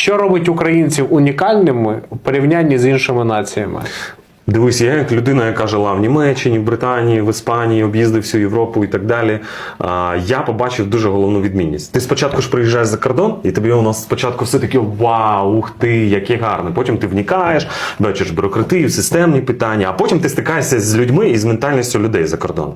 Що робить українців унікальними у порівнянні з іншими націями? Дивись, я як людина, яка жила в Німеччині, в Британії, в Іспанії, об'їздив всю Європу і так далі. Я побачив дуже головну відмінність. Ти спочатку ж приїжджаєш за кордон, і тобі воно спочатку все таке вау, ух ти, яке гарне. Потім ти вникаєш, бачиш бюрократію, системні питання, а потім ти стикаєшся з людьми і з ментальністю людей за кордоном.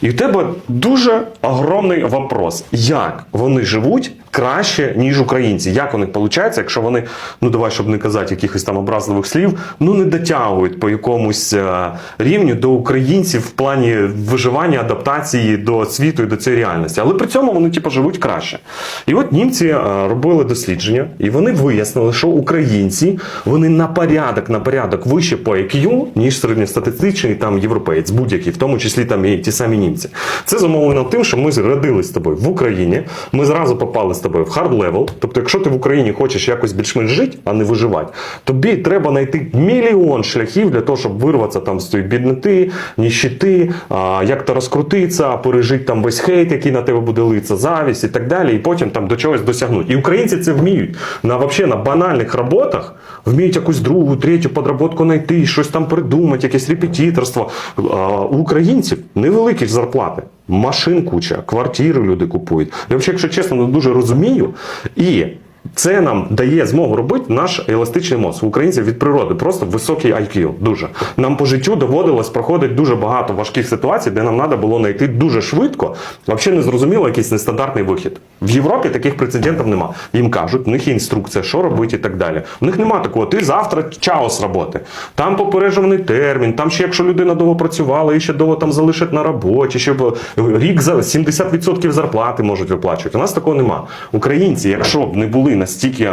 І в тебе дуже огромний вопрос, як вони живуть краще, ніж українці. Як у них виходить, якщо вони, ну давай, щоб не казати якихось там образливих слів, ну не дотягують по якомусь е, рівню до українців в плані виживання, адаптації до світу і до цієї реальності. Але при цьому вони типу, живуть краще. І от німці е, робили дослідження, і вони вияснили, що українці вони на порядок, на порядок вище по IQ, ніж середньостатистичний там європеєць, будь-який, в тому числі там і ті самі німці. Це зумовлено тим, що ми родились з тобою в Україні. Ми зразу попали з тобою в хард левел. Тобто, якщо ти в Україні хочеш якось більш-менш жити, а не виживати, тобі треба знайти мільйон шляхів для того, щоб вирватися там з тієї бідноти, ніщити, а, як то розкрутитися, пережити там весь хейт, який на тебе буде литися, завість і так далі, і потім там до чогось досягнути. І українці це вміють. На вообще на банальних роботах вміють якусь другу, третю подработку знайти, щось там придумати, якесь репетиторство. У українців невеликі зарплати. Машин куча, квартири люди купують. Я взагалі, якщо чесно, не дуже розумію. І це нам дає змогу робити наш еластичний мозок. У українців від природи просто високий IQ. Дуже нам по життю доводилось проходити дуже багато важких ситуацій, де нам треба було знайти дуже швидко. Взагалі не зрозуміло якийсь нестандартний вихід. В Європі таких прецедентів нема. Їм кажуть, в них є інструкція, що робити і так далі. У них нема такого. Ти завтра чао роботи. Там попереджений термін. Там ще якщо людина довго працювала і ще довго там залишить на роботі, ще рік за 70% зарплати можуть виплачувати. У нас такого нема. Українці, якщо б не були настільки.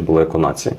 були як у нації.